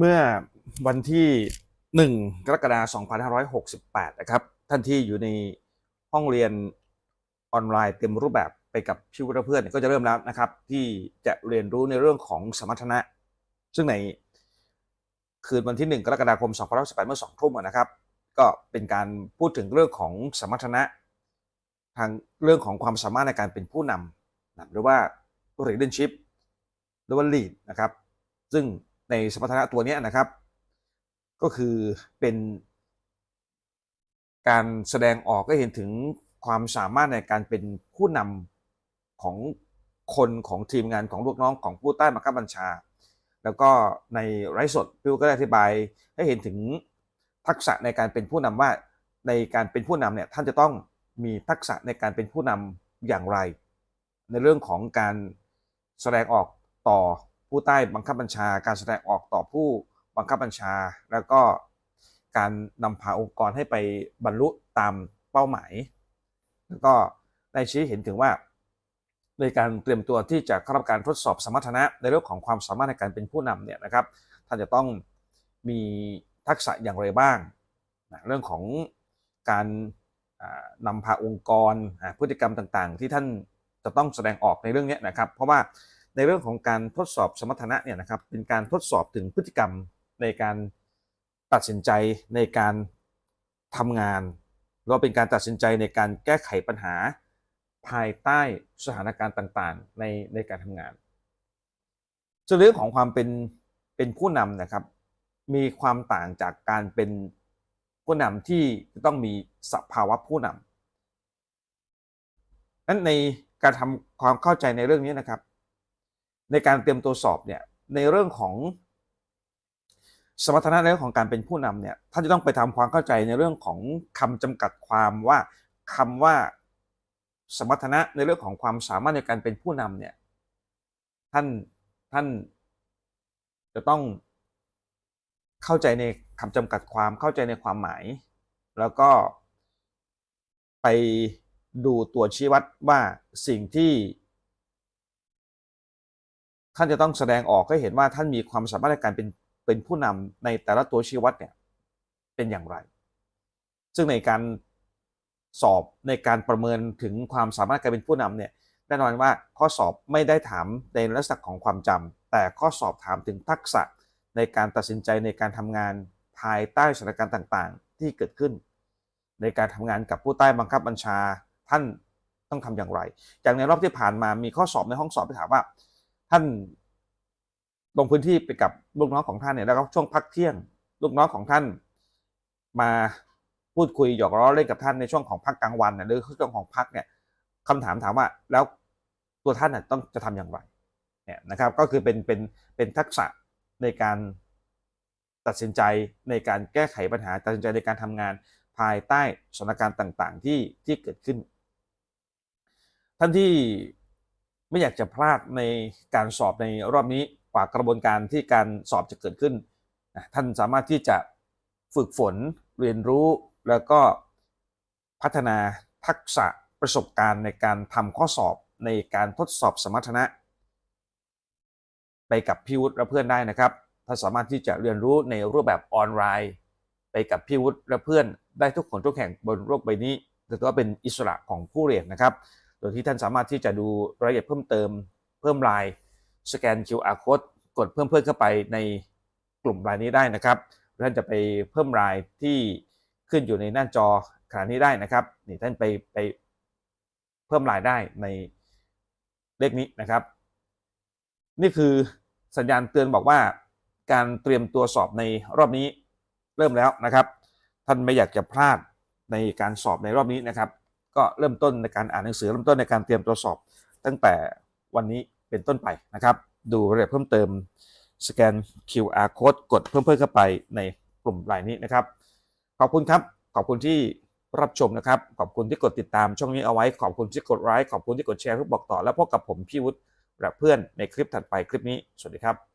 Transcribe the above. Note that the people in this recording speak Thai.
เมื่อวันที่ 1 กรกฎาคม2568 นะครับ ท่านที่อยู่ในห้องเรียนออนไลน์เต็มรูปแบบไปกับพี่วุฒิเพื่อนเนี่ยก็จะเริ่มแล้วนะครับ ที่จะเรียนรู้ในเรื่องของสมรรถนะ ซึ่งในคืนวันที่ 1 กรกฎาคม2568เมื่อ2ทุ่มนะครับ ก็เป็นการพูดถึงเรื่องของสมรรถนะ ทางเรื่องของความสามารถในการเป็นผู้นำหรือว่า leadership หรือว่า lead นะครับ ซึ่ง ในสมรรถนะตัวนี้นะครับ ก็คือเป็น การแสดงออกก็เห็นถึงความสามารถในการเป็นผู้นำของคนของทีมงานของลูกน้องของผู้ใต้บังคับบัญชา แล้วก็ในไร้สดพี่ก็ได้อธิบายให้เห็นถึงทักษะในการเป็นผู้นำว่าในการเป็นผู้นำเนี่ยท่านจะต้องมีทักษะในการเป็นผู้นำอย่างไร ในเรื่องของการแสดงออกต่อ ผู้ใต้บังคับบัญชา การแสดงออกต่อผู้บังคับบัญชา แล้วก็การนำพาองค์กรให้ไปบรรลุตามเป้าหมาย แล้วก็ได้ชี้เห็นถึงว่า ในการเตรียมตัวที่จะเข้ารับการทดสอบสมรรถนะในเรื่องของความสามารถในการเป็นผู้นำเนี่ยนะครับ ท่านจะต้องมีทักษะอย่างไรบ้างนะเรื่องของการนำพาองค์กร พฤติกรรมต่างๆ ที่ท่านจะต้องแสดงออกในเรื่องนี้นะครับ เพราะว่า ในเรื่องของการทดสอบสมรรถนะเนี่ยนะครับเป็นการทดสอบถึงพฤติกรรมในการตัดสินใจในการทำงานหรือว่าเป็นการตัดสินใจในการแก้ไขปัญหาภายใต้สถานการณ์ต่างๆ ในในการทำงานส่วนเรื่องของความเป็นเป็นผู้นำนะครับ มีความต่างจากการเป็นผู้นำที่ต้องมีสภาวะผู้นำนั้นในการทำความเข้าใจในเรื่องนี้นะครับ ในการเตรียมตัวสอบเนี่ยในเรื่องของสมรรถนะในเรื่องของการเป็นผู้นำเนี่ยท่านจะต้องไปทำความเข้าใจในเรื่องของคำจำกัดความว่าคำว่าสมรรถนะในเรื่องของความสามารถในการเป็นผู้นำเนี่ยท่านท่านจะต้องเข้าใจในคำจำกัดความเข้าใจในความหมาย แล้วก็ไปดูตัวชี้วัดว่าสิ่งที่ ท่านจะต้องแสดงออกให้เห็นว่าท่านมีความสามารถในการเป็นเป็นผู้นำในแต่ละตัวชี้วัดเนี่ยเป็นอย่างไร ซึ่งในการสอบในการประเมินถึงความสามารถการเป็นผู้นำเนี่ยแน่นอนว่าข้อสอบไม่ได้ถามในลักษณะของความจำแต่ข้อสอบถามถึงทักษะในการตัดสินใจในการทำงานภายใต้สถานการณ์ต่างๆ ที่เกิดขึ้น ในการทำงานกับผู้ใต้บังคับบัญชาท่านต้องทำอย่างไรอย่างในรอบที่ผ่านมามีข้อสอบในห้องสอบไปถามว่า ท่านลงพื้นที่ไปกับลูกน้องของท่านเนี่ยแล้วก็ช่วงพักเที่ยง ลูกน้องของท่าน มาพูดคุยหยอกล้อเล่นกับท่านในช่วงของพักกลางวันหรือช่วงของพักเนี่ยคำถามถามว่าแล้วตัวท่านต้องจะทำอย่างไรเนี่ยนะครับก็คือเป็นเป็นเป็นทักษะในการตัดสินใจในการแก้ไขปัญหาตัดสินใจในการทำงานภายใต้สถานการณ์ต่างๆที่ที่เกิดขึ้น ท่านที่ ไม่อยากจะพลาดในการสอบในรอบนี้กว่ากระบวนการที่การสอบจะเกิดขึ้น ท่านสามารถที่จะฝึกฝนเรียนรู้แล้วก็พัฒนาทักษะประสบการณ์ในการทำข้อสอบในการทดสอบสมรรถนะ ไปกับพี่วุฒิและเพื่อนได้นะครับถ้าสามารถที่จะเรียนรู้ในรูปแบบออนไลน์ ไปกับพี่วุฒิและเพื่อนได้ทุกคนทุกแห่งบนโลกใบนี้ถือว่าเป็นอิสระของผู้เรียนนะครับ โดยที่ท่านสามารถที่จะดูรายละเอียดเพิ่มเติม เพิ่มลายสแกน QR code กดเพิ่มเพื่อนเข้าไปในกลุ่มรายนี้ได้นะครับท่านจะไปเพิ่มรายที่ขึ้นอยู่ในหน้าจอขณะนี้ได้นะครับนี่ท่านไปไปเพิ่มรายได้ในเลขนี้นะครับ นี่คือสัญญาณเตือนบอกว่าการเตรียมตัวสอบในรอบนี้เริ่มแล้วนะครับ ท่านไม่อยากจะพลาดในการสอบในรอบนี้นะครับ ก็เริ่มต้นในการอ่านหนังสือเริ่มต้นในการเตรียมตัวสอบ ตั้งแต่วันนี้เป็นต้นไปนะครับ ดูรายละเอียดเพิ่มเติมสแกน QR code กดเพิ่มเพิ่มเข้าไปในกลุ่มรายนี้นะครับ ขอบคุณครับ ขอบคุณที่รับชมนะครับ ขอบคุณที่กดติดตามช่องนี้เอาไว้ ขอบคุณที่กดไลค์ ขอบคุณที่กดแชร์เพื่อบอกต่อ แล้วพบกับผมพี่วุฒิและเพื่อนในคลิปถัดไปคลิปนี้ สวัสดีครับ